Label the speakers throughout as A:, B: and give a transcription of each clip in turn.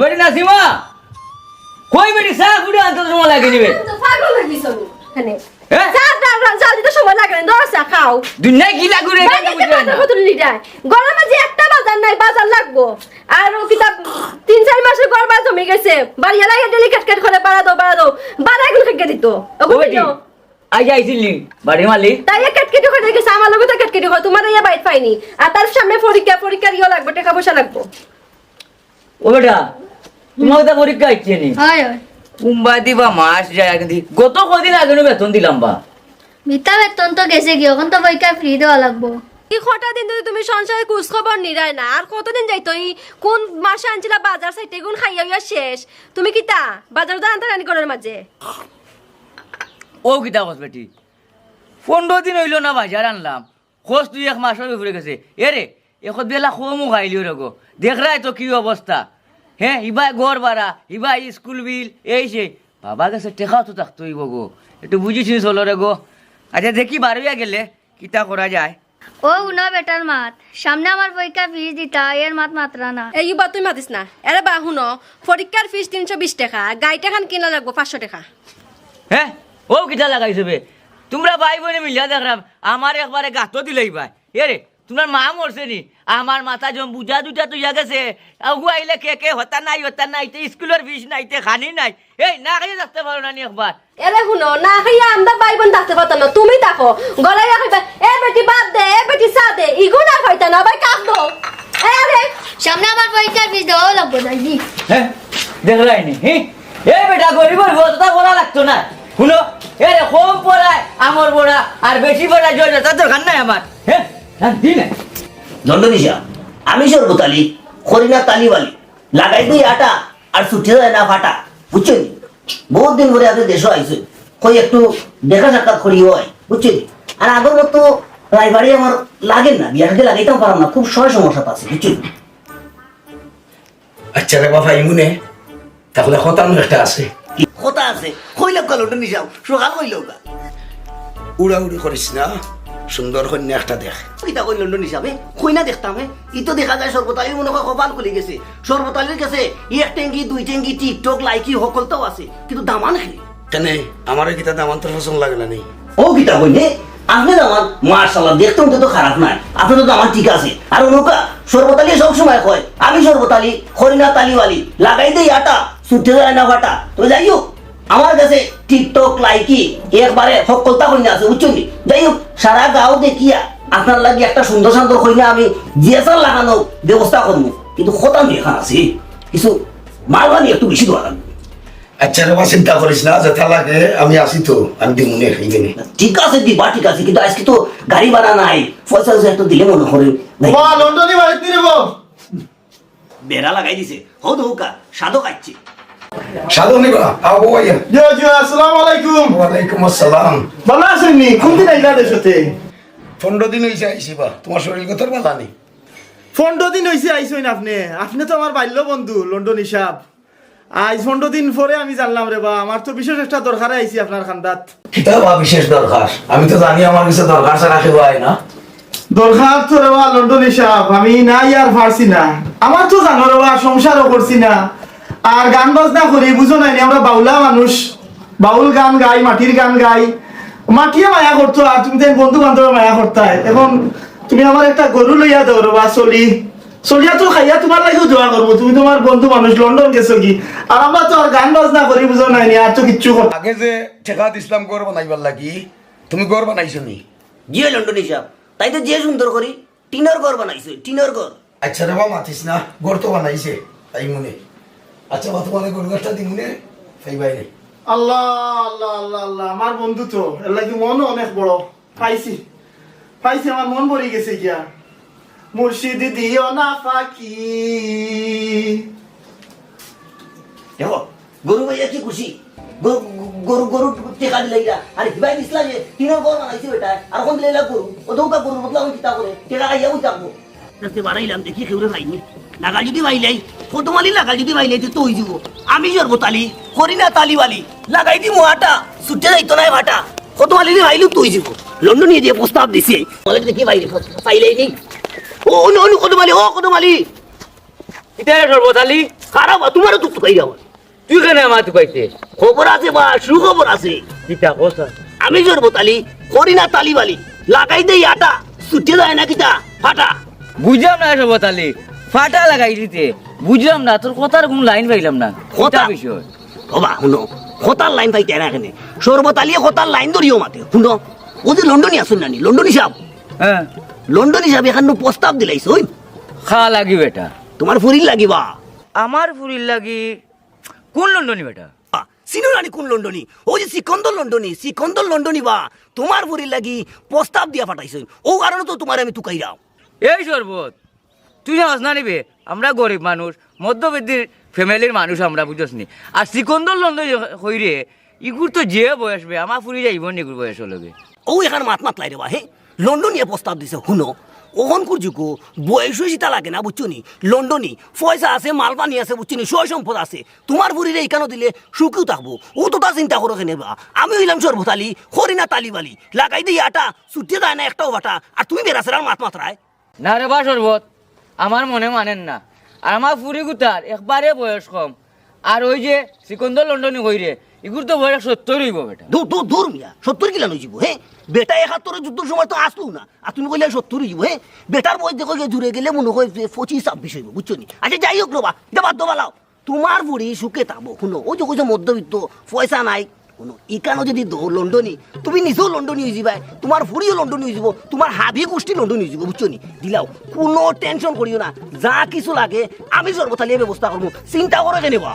A: বেটি নাসিমা কই বেটি চা ফুটে আনতে সময় লাগে নিবে
B: পাগল হয়ে গেছো এখানে তিন চার গড় জমে গেছে। বাড়ি ডেলি কাট কাট করে বাড়া দাও বাড়া দাও। বাড়া এগুলো দিত।
A: আইছিলি মালিক?
B: তাই এক কাট কেটে করে গেছে আমার লগে তো কাট কেটে হয় তোমার ইয়া বাইট পাইনি। আর তার সামনে পরীক্ষা পরীক্ষার ইয়ে লাগবে টাকা পয়সা লাগবো।
A: ও বেটা তোমাকে তো পরীক্ষা ইচ্ছে নি।
C: হয় হয়।
A: কুম্বা দিবা মাস যায় কিন্তু গত কদিন আগে বেতন দিলাম বা।
C: মিথ্যা বেতন তো গেছে কি? এখন তো পরীক্ষা ফ্রি দেওয়া লাগবো।
B: এই কটা দিন ধরে তুমি সংসারে কুচ খবর নিরাই না? আর কতদিন যাইতো এই কোন মাসে আনছিলা বাজার গুণ খাইয়া হইয়া শেষ? তুমি কিতা? বাজার তো আনতে রানি করার মাঝে
A: ও কিতা কস বেটি? পনেরো দিন হইল না বাজার আনলাম। খোঁজ তুই এক মাসের উপরে গেছে। এরে এখন বেলা খমু খাইলিও রগো দেখ তো কি অবস্থা হ্যাঁ ইবাই গড় বাড়া ইবাই স্কুল বিল এই সে বাবা গেছে টেকাও তো থাকতোই গো। একটু বুঝিছিস হলো রে গো। আচ্ছা দেখি বারবিয়া গেলে কিতা করা যায়।
C: ও উনা বেটার মাত। সামনে আমার পরীক্ষা ফিস দিতা এর মাত মাত্রা না।
B: এই বা তুই মাতিস না। এরে বা শুনো। পরীক্ষার ফিস তিনশো বিশ টাকা। গাড়িটা খান কিনা লাগবো পাঁচশো টাকা।
A: হ্যাঁ ও কিতা লাগাইছে বে? তোমরা ভাই বোনে মিলিয়া দেখলাম আমার একবারে গাতো দিলেই ভাই এরে তোমার মা মরছে নি? আমার মাথা জম বুঝা দুটা তো ইয়া গেছে আগু আইলে কে কে হতা নাই হতা নাই তে স্কুলের ফিস নাই তে খানি নাই। এই না খাইয়ে থাকতে পারো না নি একবার
B: এরে শুনো না খাইয়া আমরা ভাই বোন থাকতে পারতাম না তুমি থাকো গলায় রাখিবা এ বেটি বাদ দে এ বেটি চা দে ইগো না খাইতা না ভাই কাঁদবো আরে
C: সামনে আমার পরীক্ষা ফিস দেওয়াও লাগবো দাদি
A: হ্যাঁ দেখলাই নি হ্যাঁ এই বেটা গরিবের ভোটটা বলা লাগতো না? শুনো এ রে কম পড়ায় আমার বড়া আর বেশি পড়ায় জয় তার দরকার নাই আমার হ্যাঁ নাই
D: দণ্ডনিশা আমি সর্বতালি খরিনা তালিবালি লাগাই দুই আটা আর ছুটি যায় না ফাটা বুঝছেন বহুত দিন ধরে আপনি দেশও আইছেন কই একটু দেখা সাক্ষাৎ করি হয় বুঝছেন আর আগের মতো রায়বাড়ি আমার লাগেন না বিয়াটাকে লাগাইতেও পারলাম না খুব সয় সমস্যা আছে বুঝছেন
E: আচ্ছা রে বাবা ইমুনে। তাহলে হতানো একটা আছে।
D: কথা আছে? কইলে কাল ওটা নিশাও সকাল কইলেও কা
E: উড়াউড়ি করিস না? সুন্দর কন্যা একটা দেখ।
D: কিতা কই লন্ডন হিসাবে কই না দেখতাম হে। ই তো দেখা যায় সর্বতালির মনে হয় কপাল খুলে গেছে। সর্বতালির কাছে এক টেঙ্গি দুই টেঙ্গি টিকটক লাইকি সকলটাও আছে। কিন্তু দামান খেলে
E: কেন? আমার কিতা দামান্তর পছন্দ লাগে না নেই
D: ও কিতা কইলে আপনি দামান? মার্শাল্লাহ দেখতে উঠতে তো খারাপ নাই। আপনি তো দামান ঠিক আছে আর নৌকা সর্বতালি সব সময় কয় আমি সর্বতালি খরিনা তালিওয়ালি লাগাই দেই আটা ছুটে যায় না ফাটা তো যাই হোক আমার কাছে টিকটক লাইকি একবারে সকলতা কইনা আছে বুঝছেন নি? যাই হোক সারা গাঁও দেখিয়া আপনার লাগে একটা সুন্দর সুন্দর কইনা আমি জিএসআর লাগানো ব্যবস্থা করব। কিন্তু খতাম এখান আছে। কিছু মালবানি একটু বেশি দোয়া লাগবে।
E: আচ্ছা রে চিন্তা করিস না যেটা লাগে আমি আসি তো আমি খাইবে নি
D: ঠিক আছে দিবা ঠিক আছে কিন্তু আজকে তো গাড়ি ভাড়া নাই পয়সা পয়সা একটু দিলে মনে করে নাই।
F: বা লন্ডনে বাড়িতে নিব।
D: বেড়া লাগাই দিছে। হৌ হৌকা সাধক আসছে
E: সাধু নিবা আবু ভাইয়া
F: জিও জিও আসসালামু আলাইকুম
E: ওয়ালাইকুম আসসালাম
F: ভালো আছেন নি? কোন দিন আইলা দেশতে
E: পনেরো দিন হয়েছে আইসি বা। তোমার শরীর কথা ভালো? নেই
F: পনেরো দিন হয়েছে আইসইন আপনি। আপনি তো আমার বাল্য বন্ধু লন্ডন হিসাব। আজ পনেরো দিন পরে আমি জানলাম রে বা আমার তো বিশেষ একটা দরকারে আইছি আপনার খান্দাত।
E: কিতা বা বিশেষ দরকার আমি তো জানি আমার কাছে দরকার ছাড়া কেউ আয় না।
F: দরকার তো রে বা লন্ডন হিসাব। আমি না ইয়ার পারছি না। আমার তো জানো রে বা সংসারও করছি না। আর গান বাজনা করি বুঝো নাই আমরা বাউলা মানুষ। বাউল গান গাই মাটির গান গাই। মাটিয়ে মায়া করতো আর তুমি তো বন্ধু বান্ধবের মায়া করতাই। এখন তুমি আমার একটা গরু লইয়া দাও রে বা চলি। চলিয়া তো খাইয়া তোমার লাগেও দোয়া করব। তুমি তোমার বন্ধু মানুষ লন্ডন গেছো কি? আর আমরা তো আর গান বাজনা করি বুঝো নাই নি, আর তো কিচ্ছু কর
E: আগে যে ঠেকাত ইসলাম গড় বানাইবার লাগি তুমি গড় বানাইছো নি?
D: গিয়ে লন্ডন হিসাব তাই তো যে সুন্দর করি। টিনের ঘর বানাইছে টিনের ঘর।
E: আচ্ছা রে বা মাতিস না। গড় তো বানাইছে তাই মনে। আচ্ছা বা তোমার গড় গাছটা দিমুনে সেই বাইরে।
F: আল্লাহ আল্লাহ আল্লাহ আল্লাহ আমার বন্ধু তো। এর লাগি মনও অনেক বড়। পাইছি। পাইছি আমার মন ভরে গেছে গিয়া। মুর্শিদ দিও না ফাঁকি।
D: দেখো গরু ভাইয়া কি খুশি? গরু গরু গরু টেকা দিলে ইরা আরে কিবাই দিসলা যে টিনের ঘর বানাইছে বেটা আর কোন দিলে গরু। ও দৌকা গরু আমি কিতা করে। টেকা খাইয়া উই থাকব বাড়াইলাম দেখি কেউরে ভাইনি লাগাল যদি ফটোমালি লাগাল যদি ভাইলাই তো যাব। আমি সর্বতালি করি না তালিওয়ালি লাগাই দি মোয়াটা সুটে যাইতো নাই ভাটা। ফটোমালি দি ভাইলু তুই যাব। লন্ডন নিয়ে যে প্রস্তাব দিছে। বলে দেখি পাইলাই নি ও অনু অনু কদমালি ও কদমালি
A: সর্বতালি
D: খারাপ তোমারও তো তুকাই যাও
A: তুই কেন আমার তুই কইতে
D: খবর আছে বা সুখবর আছে।
A: কিতা কথা
D: আমি সর্বতালি করি না তালিবালি লাগাই দেই আটা ছুটে যায় না কিতা ফাটা
A: বুঝলাম না এসব তালি ফাটা লাগাই দিতে। বুঝলাম না তোর কথার কোন লাইন পাইলাম না। কথা? বিষয়?
D: হবা শুনো হতার লাইন পাইতে না এখানে সর্বতালিয়ে হতার লাইন ধরিও মাতে শুনো। ও যে লন্ডনী আসুন নানি লন্ডন হিসাব
A: হ্যাঁ।
D: লন্ডন হিসাব এখান প্রস্তাব দিলাইছ ওই
A: খা লাগি বেটা।
D: তোমার ফুরির লাগিবা
A: আমার ফুরির লাগি কোন লন্ডনী বেটা?
D: চিনো নানি কোন লন্ডনী? ও যে সিকন্দর লন্ডনী সিকন্দর লন্ডনী বা তোমার ফুরির লাগি প্রস্তাব দিয়া পাঠাইছ ও কারণে তো তোমার আমি তুকাই যাও
A: এই শরবত, তুই জানাস না নিবে? আমরা গরিব মানুষ, মধ্যবিত্তির ফ্যামিলির মানুষ আমরা বুঝছ নি আর সিকন্দর লন্ডন হইরে, ইগুর তো যে বয়স বে, আমার ফুরি যাইব নিগুর বয়স লগে।
D: ও এখানে মাত মাত লাই রে হে লন্ডনিয়ে প্রস্তাব দিছে, শুনো? ওহন কুরজুকু বয়স হয়েছি তা লাগে না বুঝছ নি লন্ডনী পয়সা আছে, মাল পানি আছে বুঝছ নি সয় সম্পদ আছে। তোমার বুড়িরে এইখানে দিলে সুখেও থাকব। ও তো তা চিন্তা করো কেনে বা? আমি হইলাম সর্বতালি হরি না তালিবালি লাগাই দিই আটা ছুটিয়ে যায় না একটাও বাটা। আর তুমি বেরাসের আর মাত মাত্রায়
A: না রে বা শরবত আমার মনে মানেন না। আর আমার ফুরি গুতার একবারে বয়স কম। আর ওই যে সিকন্দর লন্ডনী হইরে ইগুর তো বয়স সত্তর হইব বেটা।
D: দূর দূর দূর মিয়া, সত্তর কিলা নই যাব হে? বেটা একাত্তরের যুদ্ধের সময় তো আসলো না। আর তুমি কইলে সত্তর হইব, হে? বেটার বয়স দেখো জুড়ে গেলে মনে হয় পঁচিশ, ছাব্বিশ হইব, বুঝছ নি? আচ্ছা যাই হোক রবা দেবার দোবালাও তোমার বুড়ি সুখে থাকব শুনো। ওই যে কইছে মধ্যবিত্ত, পয়সা নাই শুনো, ইকানো যদি লন্ডনী তুমি নিজেও লন্ডনী হয়ে যাবা তোমার ভৰিও লন্ডনী হয়ে যাব তোমার হাবি গোষ্ঠী লন্ডনী হয়ে যাব বুঝছ নি? দিলাও, কোনো টেনশন করিও না, যা কিছু লাগে, আমি সর্বতালিয়ে ব্যবস্থা করব চিন্তা করো কেনেকুৱা?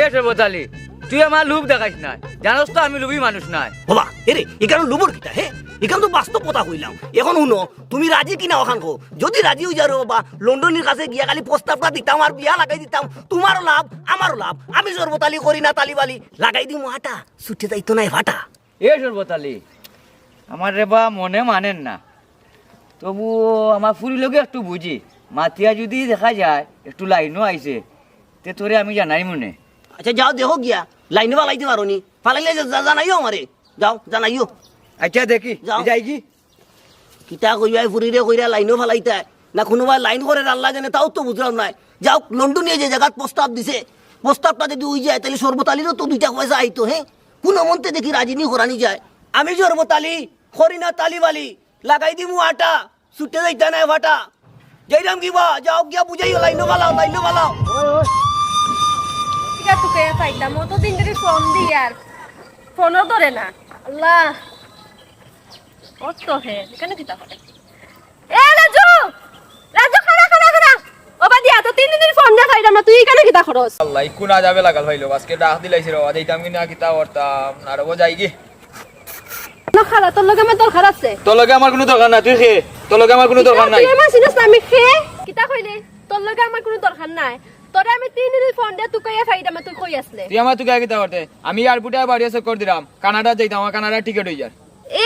A: এ শরবত আলী তুই আমার লোভ দেখাইস না জানোস তো আমি লোভী মানুষ নাই।
D: বাবা এরে এখানে লুবর কিটা হে? এখানে তো বাস্তব কথা কইলাম। এখন শুনো তুমি রাজি কিনা ওখান কো? যদি রাজি হয়ে যাও বা লন্ডনের কাছে গিয়া খালি প্রস্তাবটা দিতাম আর বিয়া লাগাই দিতাম তোমারও লাভ আমারও লাভ। আমি সর্বতালি করি না তালিবালি। লাগাই দিম আটা। ছুটে যাইতো নাই ফাটা
A: এ শরবত আলী আমার রে বা মনে মানেন না। তবু আমার ফুরি লোকে একটু বুঝি। মাতিয়া যদি দেখা যায় একটু লাইনও আইছে তে তোরে আমি জানাই মনে
D: আচ্ছা যাও দেখো গিয়া। লাইনে ফালাইতে পারো নি ফালাইলে যা- জানাইও আমারে। যাও জানাইও।
A: আচ্ছা দেখি
D: যাও।
A: যাই কি।
D: কিতা কইবাই ফুরিরে কইরা লাইনও ফালাইতে না কোনোবাই লাইন করে আল্লাহ জানে তাও তো বুঝলাম নাই। যাও লন্ডনে যে জায়গাত প্রস্তাব দিছে প্রস্তাবটা যদি উই যায় তাহলে সর্বতালিরও তো দুইটা পয়সা আইতো হ্যাঁ কোন মন্তে দেখি রাজিনী হরানি যায়। আমি সর্বতালি হরিনা তালিবালি লাগাই দিমু আটা। ছুটে যাইতা নাই ফাটা যাইরাম কিবা যাও গিয়া বুঝাইও লাইনও ফালাও লাইনও ফালাও।
B: ঠিক আছে তোকে চাইতাম ও তো দিন ধরে ফোন দিই আর। ফোনও ধরে না। আল্লাহ। কত হে কেন কিতা করে এ রাজু! রাজু খানা খানা খানা এত তিন দিন ফোন না খাইলাম না তুই কেন কিতা খরচ
G: আল্লাহ ইকু না যাবে লাগাল ভাইলো আজকে ডাক দিলাইছি রে যাইতাম কি না কিতা করতাম আর ও যাই কি
B: খালা তোর লগে আমার দরকার আছে।
G: তোর লগে আমার কোনো দরকার নাই তুই খেয়ে তোর লগে আমার কোনো দরকার নাই।
B: তুই আমার চিনিস না আমি খেয়ে কিতা কইলে? তোর লগে আমার কোনো দরকার নাই। তোরে আমি তিন দিন ফোন দিয়ে তুই কইয়া ফাইদাম তুই কই আসলে?
G: তুই আমার তুই করতে আমি এয়ারপোর্টে বাড়ি এসে করে দিলাম। কানাডা যাইতাম আমার কানাডা টিকিট যায়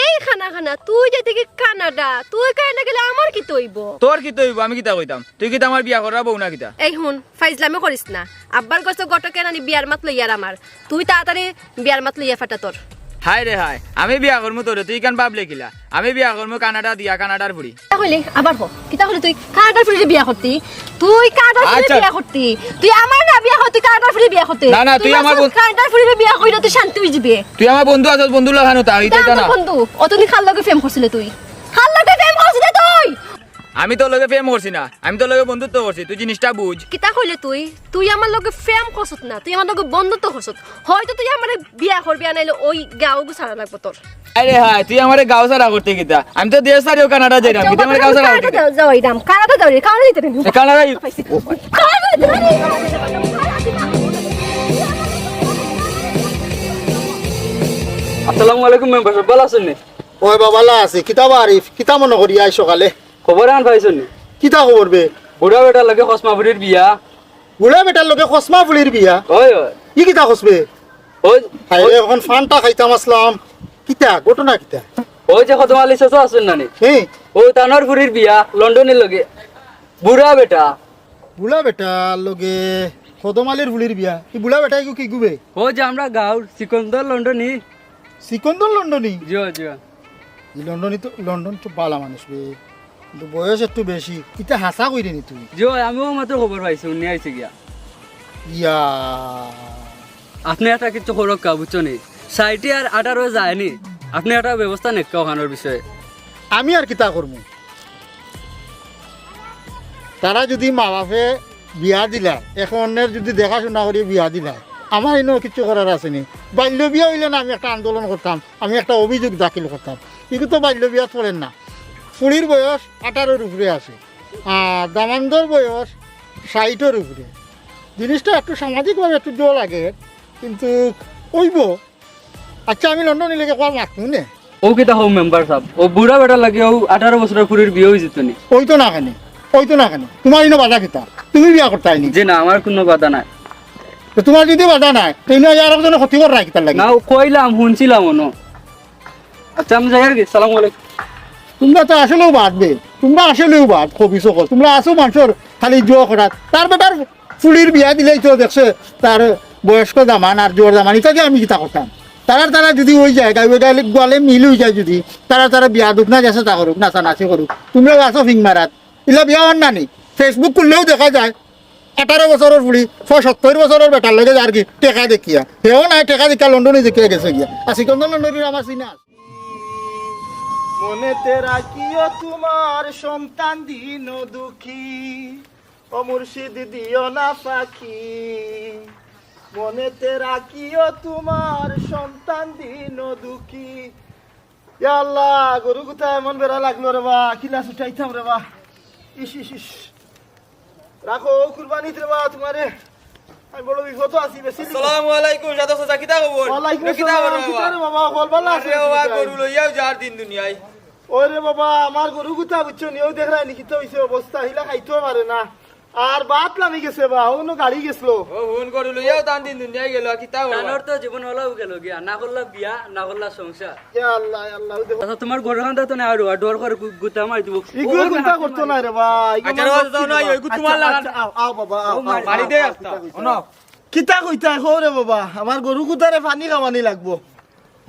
B: এই খানা খানা তুই যেতে কি কানাডা তুই কানাডা গেলে আমার কি তৈব?
G: তোর কি তৈব? আমি কিতা কইতাম? তুই কিতা আমার বিয়া করার বউ না কিতা?
B: এই হুন ফাইজলামে করিস না। আব্বার গছ গটকে নানি বিয়ার মাত লইয়ার আমার। তুই তাড়াতাড়ি বিয়ার মাত লইয়া ফাটা তোর।
G: হাই রে হাই আমি বিয়া করমু তোরে তুই কেন পাবলে কিলা? আমি বিয়া করমু কানাডা দিয়া কানাডার
B: কিতা কইলি? আবার হো। কিতা কইলি তুই? কানাডার ফুড়ি বিয়া করতি? তুই কানাডার ফ্রি
G: আচ্ছা।
B: বিয়া করতি? তুই আমার না বিয়া করতি কানাডার ফুড়ি বিয়া করতি?
G: না, না, তুই আমার বন্ধু-
B: কানাডার ফুড়ি বিয়া কইরা তুই শান্তি হই যাবি।
G: তুই আমার বন্ধু আছস বন্ধু লাগানো তা হইতে না
B: বন্ধু। অতদিন খাল লগে ফেম করছিলে তুই খাল লগে ফেম করছিলে তুই
G: আমি তোর লগে প্রেম করছি না আমি তোর লগে বন্ধুত্ব করছি তুই জিনিসটা বুঝ।
B: কিতা কইলে তুই? তুই আমার লগে ফেম করছত না তুই আমার লগে বন্ধুত্ব করছত। হয়তো তুই আমার বিয়া করবি আনাইলে ওই গাও গুছাড়া লাগবো তোর।
G: আরে হাই তুই আমার গাও সারা করতে কিতা? আমি তো দেশ সারিও কানাডা যাইলাম কিন্তু আমার গাও সারা করতে? কিতা?
B: দাম কানাডা যাওয়াই কানাডা নেই
G: কানাডা
H: আসসালামু আলাইকুম মেম্বার ভালো আছেন নি?
F: ওই বাবা লা আছে কিতাব আরিফ কিতা মনে করি আই সকালে
H: খবর আন পাইছেন?
F: কিতা খবর বে?
H: বুড়া বেটার লাগে খসমা বুড়ির বিয়া।
F: বুড়া বেটার লগে খসমা ফুলির বিয়া?
H: ওই ওই
F: ই কিতা খসবে
H: ওই
F: হাইরে এখন ফানটা খাইতাম আসলাম কিতা ঘটনা কিতা?
H: ওই যে খতম আলী শেষ আছেন নানি।
F: হ্যাঁ
H: ওই তানোর বুড়ির বিয়া লন্ডনের লগে। বুড়া বেটা।
F: বুড়া বেটার লগে কদমালির ফুলির বিয়া। ই বুড়া বেটাই কি গুবে
H: ও যে আমরা গাঁর সিকন্দর লন্ডনী
F: সিকন্দর লন্ডনী
H: জিও জিও
F: ই লন্ডনী তো লন্ডন তো বালা মানুষ বে। বয়স একটু বেশি। কিতা হাসা কইরে নি তুই
H: জিও আমিও মাত্র খবর পাইছি উনি আইছে গিয়া।
I: ইয়া।
H: আপনি একটা কিছু করক্কা বুঝছ নি? সাইটে আর আঠারো যায়নি আপনি একটা ব্যবস্থা নেক্কা ওখানোর বিষয়ে।
I: আমি আর কিতা করব তারা যদি মা বাপে বিয়া দিলা এখনের যদি দেখাশোনা করে বিয়া দিলা আমার এনে কিছু করার আসেনি বাল্য বিয়া হইলে না আমি একটা আন্দোলন করতাম আমি একটা অভিযোগ দাখিল করতাম। কিন্তু তো বাল্য বিয়া চলেন না। ফুড়ির বয়স আঠারোর উপরে আছে আর দামান্দর বয়স ষাটের উপরে। জিনিসটা একটু সামাজিকভাবে একটু জোর লাগে কিন্তু কইব আচ্ছা আমি লন্ডন লেগে কোয়ার মাতমু নে।
H: ও কিতা হোম মেম্বার সাহেব ও বুড়া বেটা লাগে ও আঠারো বছরের পুরীর বিয়ে হয়ে যেত নি?
I: ওই তো না খানে ওই তো না খানে। তোমার ইনো বাধা কিতা তুমি বিয়া করতে আইনি।
H: যে না আমার কোনো বাধা নাই।
I: তো তোমার যদি বাধা নাই তো ইনো একজনে ক্ষতি কর রাখি তার লাগে।
H: না কইলাম শুনছিলাম অন আচ্ছা আমি যাই আর কি সালাম আলাইকুম।
I: তোমরা তো আসলেও বাঁধবে তোমরা আসলেও বাদ কবি সকল তোমরা আসো মানুষের খালি জোয়া করাত তার বেটার ফুলির বিয়া দিলেই তো দেখছে তার বয়স্ক জামান আর জোর জামান ইত্যাদি আমি কিতা করতাম তারা তারা যদি ওই যায় গাইবে গাইলে গোয়ালে মিল হয়ে যায় যদি তারা তারা বিয়া দুখ না গেছে তা করুক নাচা নাচি করুক তোমরাও আসো ফিং মারাত ইলা বিয়া হন নানি ফেসবুক খুললেও দেখা যায়। আঠারো বছরের বুড়ি ছয় সত্তর বছরের বেটার লগে আর কি টেকা দেখিয়া। সেও নাই, টেকা দেখিয়া লন্ডনে দেখিয়া গেছে গিয়া। সিকন্দর লন্ডনের আমার চিনা।
F: মনেতে রাখিও তোমার সন্তান দিন দুঃখী। ও মুর্শিদ দিও না পাখি। মনেতে রাখিও তোমার সন্তান দিন দুঃখী। আল্লাহ গরু গুতা এমন বেড়া লাগল রে বা কিলাস উঠাইতাম রে বা। ইস ইস ইস। রাখো কুরবানিত রে বা তোমারে। ওরে বাবা আমার গরু গুতা বুঝছ নিয়েও দেখ কি তো অবস্থা হিলা খাইতেও পারে না। আর বাত লামি গেছে বা অন্য গাড়ি গেছিল।
G: ও ফোন গরু লইয়াও তার দিন দুনিয়ায় গেল কিতা খবর
H: তানোর তো জীবন হলেও গেল গিয়া না করলা বিয়া না করলা সংসার।
F: ইয়া আল্লাহ ইয়া আল্লাহ
H: আচ্ছা তোমার ঘর খান তো না আর ডোর করে গুতা মারি দিব।
F: ইগুলো গুতা করতো না রে ভাই
G: আচ্ছা, রে বাবা, যাও না, ওই গুত তোমার লাগান।
F: আও আও বাবা আও
G: বাড়ি দে একটা
F: কিতা কইতা।
G: শোনো
F: কিতা কইতা হো রে বাবা আমার গরু গুতারে পানি খাওয়ানি লাগবো।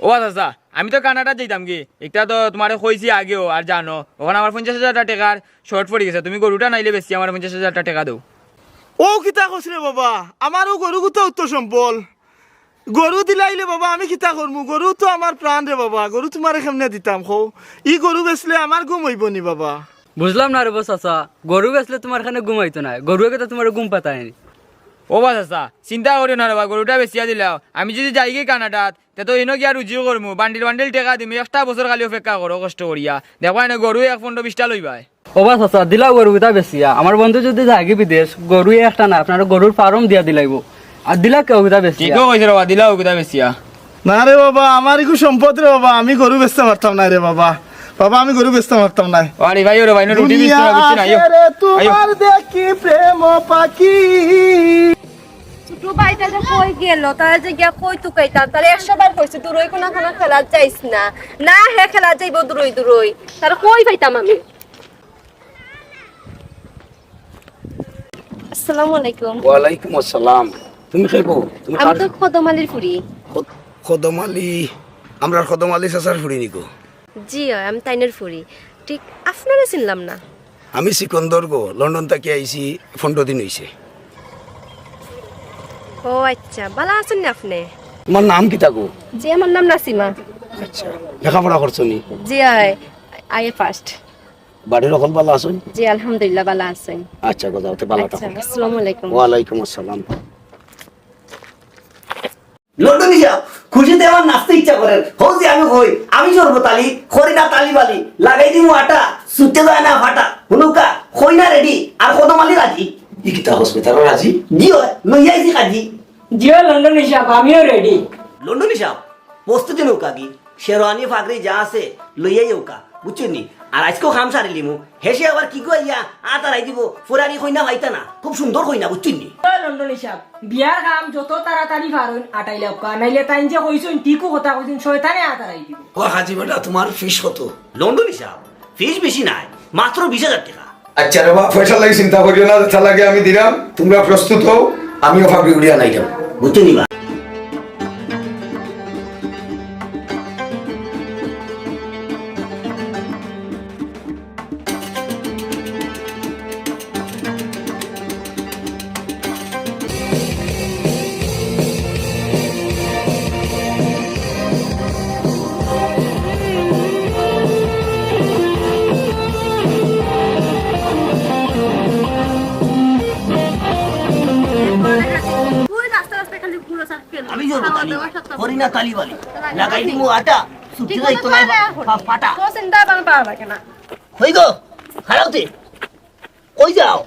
G: ও আচ্ছা আমি তো কানাডা যাইতাম কি? একটা তো তোমার কইছি আগেও আর জানো। ওখানে আমার পঞ্চাশ হাজার টাকার শর্ট পড়ে গেছে। তুমি গরুটা নাইলে বেশি আমার পঞ্চাশ হাজার টাকা দাও।
F: ও কিতা কইছ রে বাবা? আমারও গরু গুতা উত্তর সম্বল গরু দিলাইলে বাবা আমি কিতা করমু গরু তো আমার প্রাণ রে বাবা গরু তোমারে কেমনে দিতাম খো। ই গরু বেচলে আমার ঘুম হইব নি বাবা?
H: বুঝলাম না রে বস আচ্ছা গরু বেচলে তোমার খানে ঘুমাইতো না গরু তো তোমার ঘুম পাতায়নি
G: ও বাস আচ্ছা চিন্তা করিও না বাবা গরুটা বেচিয়া দিলাও আমি যদি যাই গিয়ে কানাডাত তে তো ইনো গিয়া রুজিও করমু বান্ডিল বান্ডিল টেকা দিমি একটা বছর খালি অপেক্ষা করো কষ্ট করিয়া দেখবা এনে গরু এক পনেরো বিশটা লইবাই
H: ও বাস আচ্ছা দিলাও গরু গুতা বেশিয়া আমার বন্ধু যদি যাগে বিদেশ গরু একটা না আপনার গরুর ফার্ম দিয়া দিলাইব আর দিলা কেউ গুতা বেশি
G: ঠিকও কইছে রবা দিলাও কোথা বেচিয়া
F: না রে বাবা আমার একটু সম্পদ রে বাবা আমি গরু বেচতে পারতাম না রে বাবা। বাবা আমি গরু বেচতে পারতাম না
G: আরে ভাই ওরে ভাই রুটি বিস্তার বুঝছি না আইও
F: তোমার দেখি প্রেম পাখি।
B: ছোট ভাইটা যে কই গেল তারা যে গিয়া কই তুকাইতাম তাহলে একশো বার কইছে দূরই কোনা খানা খেলা যাইস না। না হে খেলা যাইব দূরই দূরই। তার কই পাইতাম আমি? আসসালামু আলাইকুম।
E: ওয়ালাইকুম আসসালাম। তুমি খাইবো তুমি
B: আমি তো খদমালির ফুরি
E: খদমালি? আমরা খদমালি নিকো
B: জি আমি তাইনের ফুরি ঠিক আপনারা চিনলাম না।
E: আমি সিকন্দর গো লন্ডন থেকে আইছি পনেরো দিন হইছে।
B: ও আচ্ছা ভালো আছেন না আপনি?
E: তোমার নাম কি থাকো
B: জি আমার নাম নাসিমা।
E: আচ্ছা লেখাপড়া করছ নি?
B: জি হয় আই ফার্স্ট
E: বাড়ির অকল ভালো আছো
B: জি আলহামদুলিল্লাহ ভালো আছেন।
E: আচ্ছা গোদাওতে ভালো
B: আচ্ছা
E: থাকো
B: আসসালামু আলাইকুম।
E: ওয়ালাইকুম আসসালাম।
D: লন্ডন হিসাব খুশিতে আমার নাচতে ইচ্ছা করে। হো যে আমি হই আমি চলবো তালি খড়ি না তালি বালি লাগাই দিমু আটা সুতে যায় না ফাটা হুনুকা হই না রেডি আর কদমালি রাজি।
E: ই কিতা হসপিটাল রাজি?
D: জি হয় লই আইছি কাজি।
H: জিও লন্ডন হিসাব আমিও রেডি
D: লন্ডন হিসাব প্রস্তুতি নৌকা কি? শেরওয়ানি ফাকরি যা আছে লইয়াই নৌকা বুঝছ নি? আর আজকেও খাম সারিলি মু হেসে আবার কি কই ইয়া? আতারাই দিব। ফুরানি কইনা ভাইতা না খুব সুন্দর কইনা বুঝছ নি?
J: লন্ডন হিসাব বিয়ার কাম যত তাড়াতাড়ি পারুন আটাইলে অক্কা নাইলে তাইন যে কইছুন ঠিকও কথা কইছুন শয়তানে আতারাই দিব।
E: ও হাজি বেটা তোমার ফিস কত?
D: লন্ডন হিসাব ফিস বেশি নাই মাত্র বিশ হাজার টাকা।
E: আচ্ছা রে বা পয়সা লাগে চিন্তা করিও না চালাকে আমি দিলাম। তোমরা প্রস্তুত হও, আমিও ভাবি উড়িয়া নাই যাব
D: বুঝছ হরিণা তালি বালি। লাগাই দিমু আটা ছুটি যাইতো না ফা- ফাটা।
B: তো চিন্তা বান পাওয়া লাগে না।
D: হই গো হারাউতে কই যাও?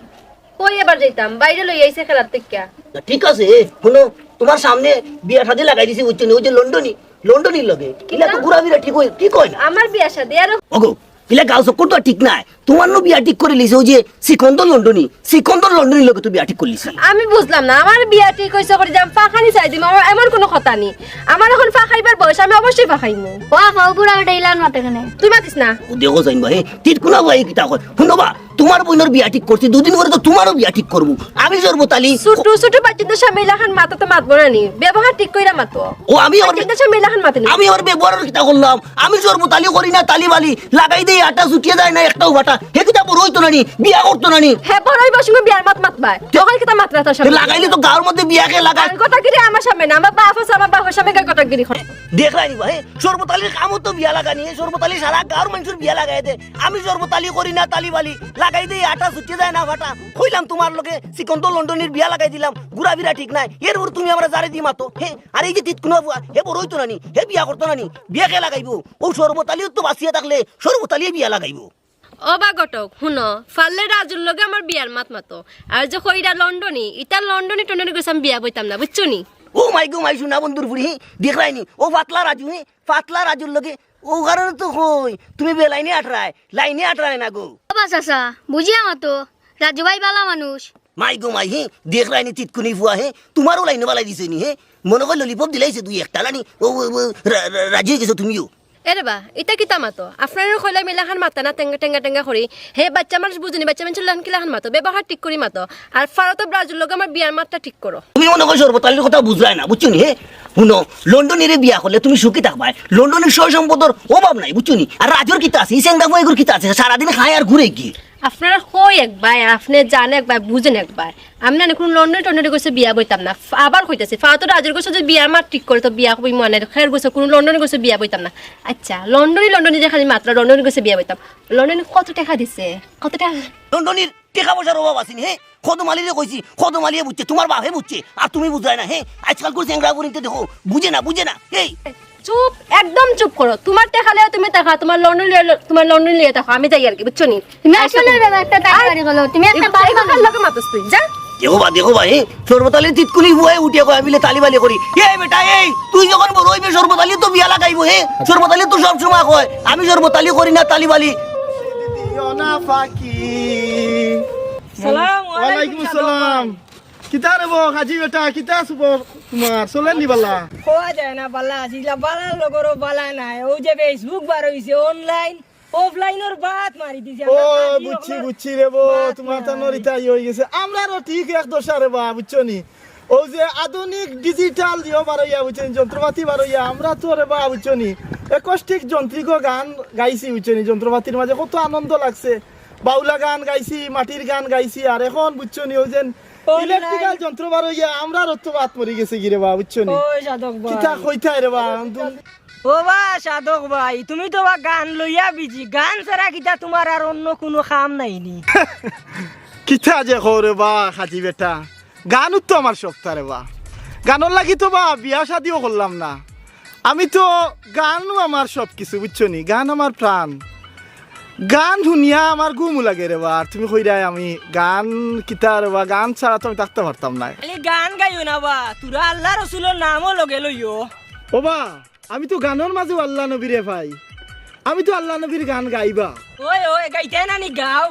B: কই এবার যাইতাম? বাইরে লই আইছে খেলার থেকে
D: ঠিক আছে শুনো তোমার সামনে বিয়া শাদি লাগাই দিছি উচ্চ ওই যে লন্ডনি লন্ডনীর লগে। কিলা তো ঘুরা ফিরা ঠিক হই ঠিক হয় না
B: আমার বিয়া শাদি আর
D: ওগো কিলা গাও চক্কর তো ঠিক নাই। তোমার নো বিয়া ঠিক করে লিছে ওই যে সিকন্দর লন্ডনি সিকন্দর লন্ডনি লগে তো বিয়া ঠিক করে লিছে।
B: আমি বুঝলাম না আমার বিয়া ঠিক হইছে করে যাম পাখানি চাই দিম আমার এমন কোনো কথা নেই। আমার এখন পাখাইবার বয়স আমি অবশ্যই পাখাইমু
C: ও ফাউ বুড়া ওটা ইলান মাতে কেনে
B: তুই মাতিস না?
D: ও দেখো যাইন হে তিত কোনা ভাই কিতা কয় শুনো বা তোমার বোনের বিয়া ঠিক করছি দুদিন পরে তো তোমারও বিয়া ঠিক করব। আমি জরবতালি
B: ছোট ছোট বাচ্চাদের সামনে মেলাহান মাথা তো মাতবো না নি? ব্যবহার ঠিক কইরা মাতো।
D: ও আমি আমার
B: বাচ্চাদের সামনে মেলাহান মাতে নি।
D: আমি আমার ব্যবহারের কিতা করলাম। আমি জরবতালি করি না তালি বালি। লাগাই দেই আটা জুটিয়ে যায় না একটাও বাটা। হে কিতা বড় হইতো না নি বিয়া করতো না নি
B: হ্যাঁ বড়ই বসুঙ্গ বিয়ার মাত মাতবাই তখন কিতা মাত্রা তোর সামনে?
D: লাগাইলে তো গাঁর মধ্যে বিয়াকে
B: কথা গিরি আমার সামনে না? আমার বাপ আছে আমার বাপের সামনে কথা গিরি
D: নি ভাই সর্বতালির কামও তো বিয়া লাগানি সর্বতালি সারা গাঁর মানুষের বিয়া লাগাই দে। আমি সর্বতালি করি না তালি বালি। লাগাই দেই আটা ছুটিয়ে যায় না ফাটা কইলাম তোমার লগে সিকন্ত লন্ডনের বিয়া লাগাই দিলাম। ঘুরা ফিরা ঠিক নাই। এর উপর তুমি আমরা জারে দি মাতো হে আর এই যে তিত কোনো হে বড় হইতো না নি হে বিয়া করতো না নি বিয়া কে লাগাইবো? ও সর্বতালিও তো বাঁচিয়ে থাকলে সর্বতালিয়ে বিয়া লাগাইবো।
B: বা গটক শুনো ফাললে রাজুর লগে আমার বিয়ার মাত মাতো। আর যে কইরা লন্ডনী ইটা লন্ডনী টন্ডনী গেছে আমি বিয়া বইতাম না বুঝছ নি?
D: ও মাই গো মাই শুনা বন্ধুর বুড়ি দেখলাই নি? ও পাতলা রাজু হে পাতলা রাজুর লগে। ও কারণে তো কই তুমি বেলাইনে আটরায় লাইনে আটরায় না গো।
C: বাস আসা বুঝিয়া মাতো রাজু ভাই বালা মানুষ।
D: মাই গো মাই হে দেখ রাইনি তিতকুনি ফুয়া হে তোমারও লাইনে বালাই দিছে নি হে? মনে করে ললিপপ দিলাইছে দুই একটা লানি ও রাজি হয়ে গেছো তুমিও।
B: এরে এটা কিতা মাতো? আপনার কইলা মিলাখান মাতা না টেঙ্গা টেঙ্গা টেঙ্গা করি। হে বাচ্চা মানুষ বুঝুনি, বাচ্চা মানুষ লান মাতো? ব্যবহার ঠিক করি মাতো। আর ফারত ব্রাজুর লগে আমার বিয়ার মাত্রা ঠিক করো।
D: তুমি মনে করছ সর্বতালির কথা বুঝলাই না বুঝছ হে? শুনো, লন্ডনের বিয়া হলে তুমি সুখী থাকবা লন্ডনের সয় সম্পদর অভাব নাই বুঝছ আর রাজুর কিতা আছে, ইসেন দাম এগুর কিতা আছে, সারাদিন খায় আর ঘুরে গিয়ে।
B: আপনারা কই একবার, আপনি জানে একবার, বুঝেন একবার। আমি না কোন লন্ডন টন্ডনে গেছে বিয়া বইতাম না। আবার কইতাছি ফারত রাজুর গেছে যে বিয়া মাত ঠিক করে তো বিয়া কই মনে খের গেছে, কোনো লন্ডনে গেছে বিয়া বইতাম না। আচ্ছা লন্ডনে লন্ডনে যে খালি মাত্রা লন্ডনে গেছে বিয়া বইতাম লন্ডনে কত টাকা দিছে? কত টাকা?
D: লন্ডনের টাকা পয়সার অভাব আছে নি হে। খদমালিরে কইছি খদমালিয়ে বুঝছে তোমার বাপে বুঝছে আর তুমি বুঝায় না হে। আজকাল করে বুড়িতে দেখো। বুঝে না বুঝে না। এই
B: চুপ একদম চুপ করো। তোমার টাকা লিয়ে তুমি টাকা তোমার লন্ডন লিয়ে তোমার লন্ডন লিয়ে টাকা আমি যাই আর কি বুঝছ নি?
C: তুমি আসলে একটা টাকা বাড়ি গেলো তুমি একটা বাড়ি
B: বাড়ি লোকে মাতস তুই যা।
D: দেখো বা দেখো ভাই সর্বতালি তিতকুলি বুয়ে উঠিয়ে কয় আমিলে তালি বালি করি। এ বেটা এই তুই যখন বড় হইবে সর্বতালি তো বিয়া লাগাইবো হে। সর্বতালি তো সব সময় কয় আমি সর্বতালি করি না তালি বালি।
F: দিও না ফাঁকি।
J: সালাম
F: ওয়ালাইকুম আসসালাম কিতা রে বো হাজি বেটা কিতা তোমার চলেন নি বালা?
J: যায় না বালা আসিলা বালা বালা নাই। ও যে ফেসবুক বার হইছে অনলাইন অফলাইনের বাত মারি দিছে।
F: ও বুঝছি বুঝছি রে বো তোমার তো। নরিতা গেছে। আমরারও ঠিক এক দশা রে বা বুঝছ নি? ও যে আধুনিক ডিজিটাল দিও বারইয়া বুঝছেন যন্ত্রপাতি বারইয়া আমরা তো রে বা বুঝছ নি? একষ্টিক যন্ত্রিক গান গাইছি বুঝছ নি? যন্ত্রপাতির মাঝে কত আনন্দ লাগছে। বাউলা গান গাইছি মাটির গান গাইছি আর এখন বুঝছ নি ওই যে ইলেকট্রিক্যাল যন্ত্র বারইয়া আমরা রত্ত বাত মরি গেছে কি বা বুঝছ নি?
J: ও সাধক
F: কিতা কইতাই রে বা
J: ও বা সাধক ভাই তুমি তো বা গান লইয়া বিজি। গান ছাড়া কিটা তোমার আর অন্য কোনো কাম নাইনি
F: কিতা যে বা খাজি বেটা। গানও তো আমার সপ্তাহ রে বা। গানের লাগি তো বা বিয়া শাদিও করলাম না। আমি তো গানও আমার সব কিছু বুঝছ নি? গান আমার প্রাণ। গান শুনিয়া আমার গুমু লাগে রে বা আর তুমি কইরাই আমি গান কিতা রে বা গান ছাড়া তো আমি থাকতে পারতাম না।
J: গান গাইও না বা তোরা আল্লাহ রসুলের নামও লগে লইও।
F: ও বা আমি তো গানের মাঝেও আল্লাহ নবীরে ভাই। আমি তো আল্লাহ নবীর গান গাইবা।
J: ওই ওই গাইতে না নি গাও।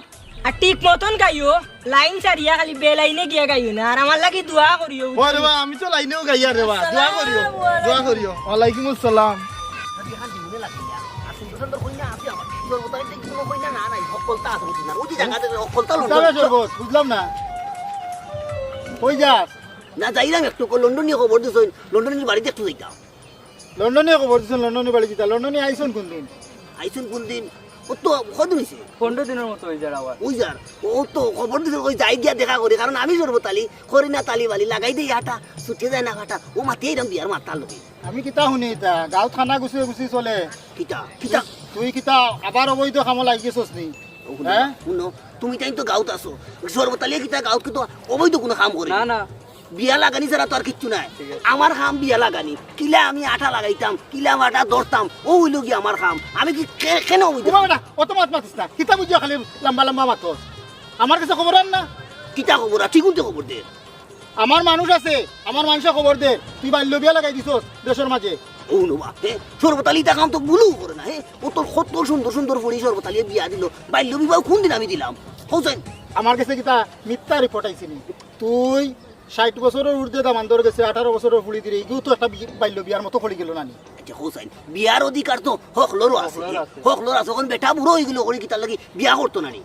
J: আর ঠিক মতন গাইও লাইন সারিয়া খালি বেলাইনে গিয়া গাইও না আর আমার লাগি দোয়া করিও।
F: ও রে বা আমি তো লাইনেও গাইয়া রে বা দোয়া করিও দোয়া করিও। ওয়ালাইকুম আসসালাম।
I: তবে সর্বত বুঝলাম না। কই যাস?
D: না যাইলাম একটু লন্ডন নিয়ে খবর দিছ লন্ডনের বাড়িতে একটু যাইতাম।
I: লন্ডনে খবর দিচ্ছেন লন্ডনে বাড়ি দিতা লন্ডনে আইসন কোন দিন?
D: আইসুন কোন দিন? ও তো কদিন হয়েছে
H: পনেরো দিনের মতো হয়ে যার আবার।
D: ওই যার ও তো খবর দিছে ওই যাই গিয়া দেখা করি কারণ আমি সর্বতালি করি না তালি বালি লাগাই দেই হাটা ছুটে যায় না হাটা ও মাতি এরম বিয়ার মাতার লোকে।
I: আমি কিতা শুনি তা গাঁৱত খানা গুছি গুছি চলে।
D: কিতা কিতা?
I: তুই কিতা আবার অবৈধ কামত লাগি গেছস নি? হ্যাঁ?
D: শুনো তুমি তাই তো গাঁত আছো। সর্বতালি কিতা গাঁত কিন্তু অবৈধ কোনো কাম করে
H: না না।
D: বিয়া লাগানি ছাড়া তো আর কিচ্ছু নাই। আমার খাম বিয়া লাগানি। কিলা আমি আঠা লাগাইতাম কিলা আমি আঠা ধরতাম ও হইল কি আমার খাম আমি কি কে- কেন
I: তোমার অত মাত মাতিস না। কিতা বুঝিও খালি লম্বা লম্বা মাত আমার কাছে খবর আন না?
D: কিতা খবর আছে কোনটা খবর দে।
I: আমার মানুষ আছে আমার মানুষে খবর দে। তুই বাল্য বিয়া লাগাই দিছস দেশের মাঝে
D: বাপে সর্বতালি তা কাম তো ভুলও করে না হে ও তোর কত সুন্দর সুন্দর ফুড়ি সর্বতালি বিয়া দিল। বাল্য বিবাহ কোন দিন আমি দিলাম? হোসেন
I: আমার কাছে কিতা মিথ্যা রিপোর্ট আইছিনি তুই ষাট বছরের ঊর্ধ্বে দামান ধরে গেছে আঠারো বছরের ফুলি দিলে এগুলো তো একটা বাল্য বিয়ার মতো করে গেল নানি।
D: আচ্ছা হোসেন বিয়ার অধিকার তো হকলোরও আছে
I: হকলোর আছে।
D: ওখানে বেটা বুড়ো হয়ে গেল ওখানে কি তার লাগি বিয়া করতো নানি?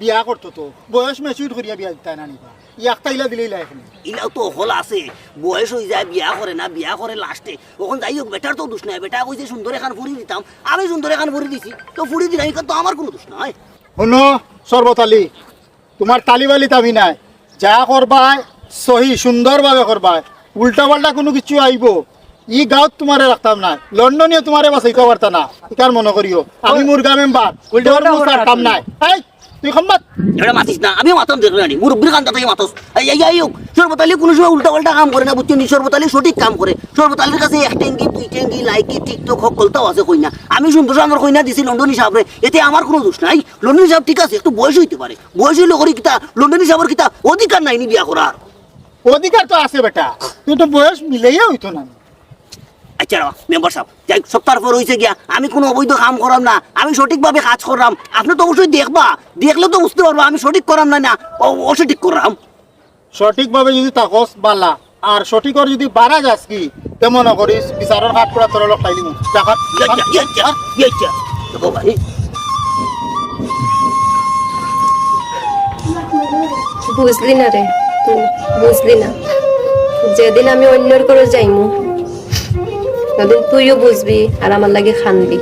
I: বিয়া করতো তো। বয়স মেচুর করিয়া বিয়া দিতাই নানি। বা ইয়াক তাইলা দিলেই লাই এখানে।
D: ইলাও তো হল আছে বয়স হয়ে যায় বিয়া করে না বিয়া করে লাস্টে ওখান যাই হোক বেটার তো দোষ নাই বেটা কইছে সুন্দর এখান ফুরি দিতাম আমি সুন্দর এখান ফুরি দিছি তো ফুরি দিলাম এখান তো আমার কোনো দোষ নাই।
I: শুনো সর্বতালি তোমার আমি নাই। যা করবাই সহি সুন্দরভাবে করবাই উল্টা পাল্টা কোনো কিছু আইব ই গাঁৱত তোমারে রাখতাম না লন্ডনীয় তোমারে বাঁচাইতে পারতা না ইকার মনে করিও আমি মুরগা মেম্বার
H: উল্টা পাল্টা করা
I: নাই। এই তুই সম্বাদ
D: এটা মাতিস না আমিও মাতাম দেখলে আনি। মুরব্বীর কান্তা থেকে মাতস। এই এই এই হোক সর্বতালি কোনো সময় উল্টা পাল্টা কাম করে না বুঝছ নি? সর্বতালি সঠিক কাম করে। সর্বতালির কাছে এক দুই লাইকি টিকটক আছে কইনা। আমি সুন্দর সুন্দর কইনা দিছি লন্ডন হিসাবে এতে আমার কোনো দোষ নাই। লন্ডন হিসাব ঠিক আছে একটু বয়স হইতে পারে। বয়স হইলে করি কিতা? লন্ডন হিসাবের কিতা? অধিকার নাই নি বিয়া করার।
I: অধিকার তো আছে বেটা। কিন্তু বয়স মিলেইয়া হইতো না।
D: আচ্ছা মেম্বার সাহেব যাই সপ্তাহ পর হয়েছে গিয়া। আমি কোনো অবৈধ কাম করাম না। আমি সঠিকভাবে কাজ করাম আপনি তো অবশ্যই দেখবা। দেখলে তো বুঝতে পারবা আমি সঠিক করাম না না। অ- অসঠিক করাম
I: সঠিকভাবে যদি তাকস বালা আর সঠিকর যদি বাড়া যাস কি তেমন করিস বিচারের হাত করা তোর লোক খাইলি
D: ভাই,
B: বুঝলি না রে তুই বুঝলি না। যেদিন আমি অন্যর করে যাইমু সেদিন তুইও বুঝবি আর আমার লাগে খানবি।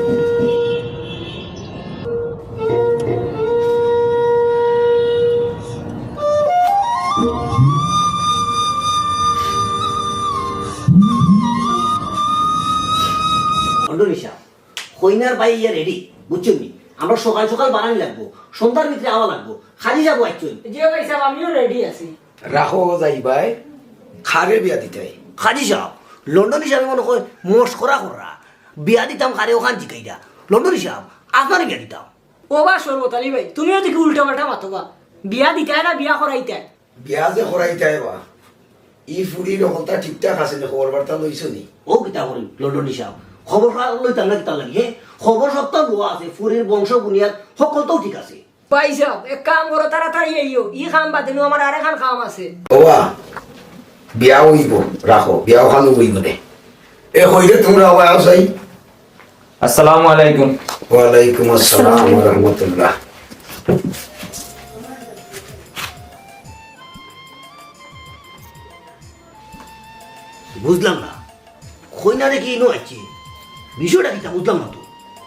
D: সাহেব, কইনার ভাই ইয়া রেডি বুঝছেন নি? আমরা সকাল সকাল বানানি লাগবো সন্ধ্যার ভিতরে আওয়া লাগবো খালি যাব একজন
J: যে পয়সা আমিও রেডি আছি।
E: রাখো যাইবাই খারে বিয়া দিতে।
D: খাজি সাহেব লন্ডন হিসাবে মনে হয় মোস করা করা বিয়া দিতাম খারে ওখান জিকাইটা লন্ডন হিসাব আপনার বিয়া দিতাম।
J: ও বা সর্বতালি ভাই তুমিও দেখি উল্টা পাল্টা মাতবা বিয়া দিতাই না বিয়া করাইতে
E: বিয়া যে করাইতাই বা। ই ফুড়ির হলতা ঠিকঠাক আছে নি খবর বার্তা লইছ নি?
D: ও কিতা করি লন্ডন হিসাব। খবর লইতাম না কিতা লাগে খবর সপ্তাহ লোয়া আছে ফুরির বংশ বুনিয়াদ সকলটাও ঠিক আছে।
J: সাহেব এক কাম করো তাড়াতাড়ি আইও ই খাম বাদিনো আমার আর এখন কাম আছে।
E: ওবা বিয়া হইব রাখো বিয়া ওখানে হইব দে। এ হইলে তোমরা আবার আসাই
G: আসসালামু আলাইকুম।
E: ওয়ালাইকুম আসসালাম ওয়া রাহমাতুল্লাহ
D: বুঝলাম না কইনা দেখি ইনো আছে? বিষয়টা কিতা বুঝলাম না তো।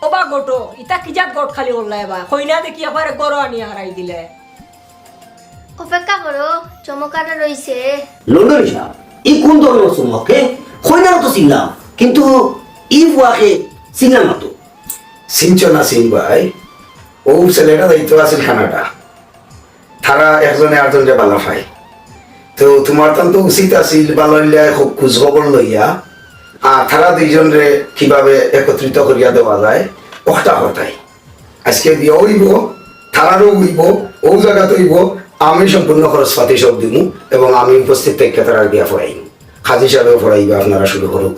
J: ও বা গোটো ইতা কি জাত গট খালি করলা এবা কইনা দেখি আবার গরো আনি হারাই দিলে।
C: অপেক্ষা করো চমকাটা রইছে।
D: লন্ডন ই কোন ধরনের চুমকে কইনারও তো চিনলাম কিন্তু ই বুয়াকে চিনলাম না তো
E: চিনছ না চিন ভাই ও ছেলেটা দায়িত্ব আছে খানাটা। তারা একজনে আরেকজনকে বালা পায় তো তোমার তো উচিত আছিল বালাইলে খুব খোঁজ খবর লইয়া। আর তারা দুইজনরে কীভাবে একত্রিত করিয়া দেওয়া যায় হতাই আজকে বিয়ে হইব তারারও হইব ও জায়গাতে হইব আমি সম্পূর্ণ খরচ পাতি সব দিব এবং আমি উপস্থিত থেকে তারা বিয়া ফরাই খাজি সাহেবেও পড়াইবা আপনারা শুরু করুক।